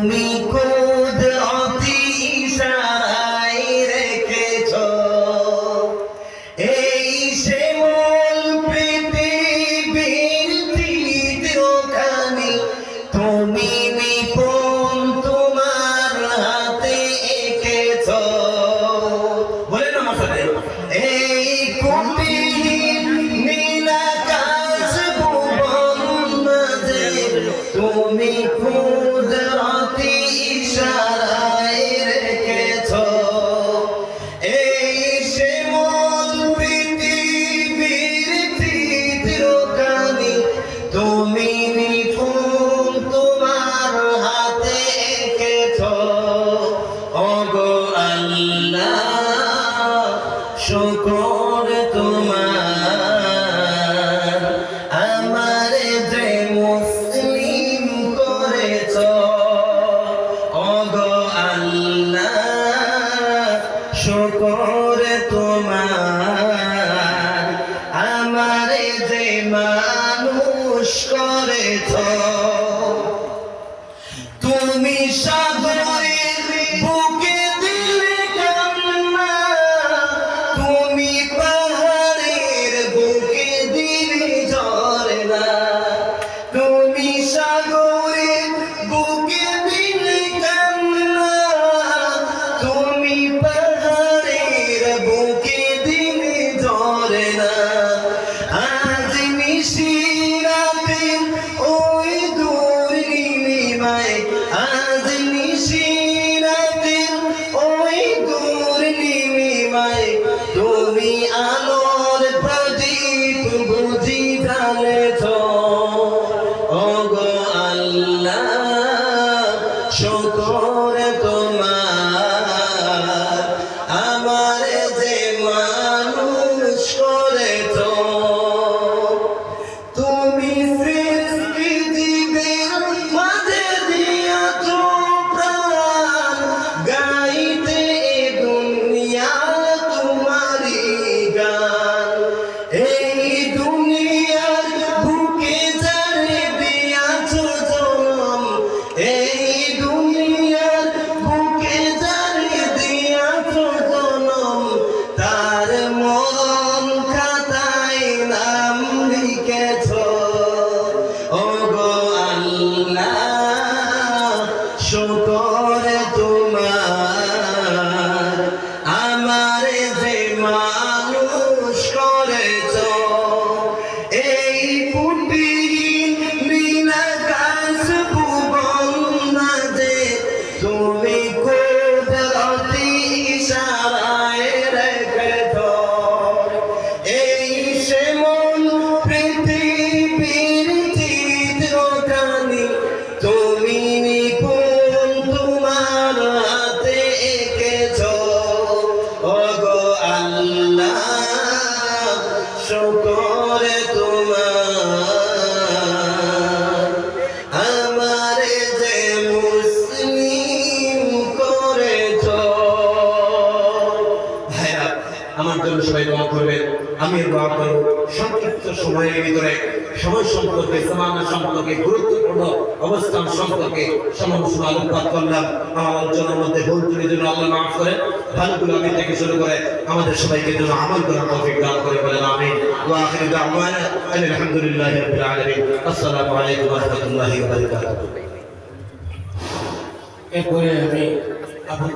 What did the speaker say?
তুমি শুকর তোমার আমার যে মানুষ করেছ শত শঙ্কর জন্য সবাই দোয়া করবেন। আমি দোয়া করব। সংক্ষিপ্ত সময়ের ভিতরে সময় সম্পর্কে সমানা সম্পর্কে, গুরুত্বপূর্ণ অবস্থান সম্পর্কে সমস্ত আলোকপাত করলাম। আমার আলোচনার মধ্যে ভুল ত্রুটি জন্য আল্লাহ মাফ করে। ভালোগুলো আমি থেকে শুরু করে আমাদের সবাইকে যেন আমল করার তৌফিক দান করে বলেন আমি আলহামদুলিল্লাহ আসসালামু আলাইকুম ওয়া এরপরে আমি আপনার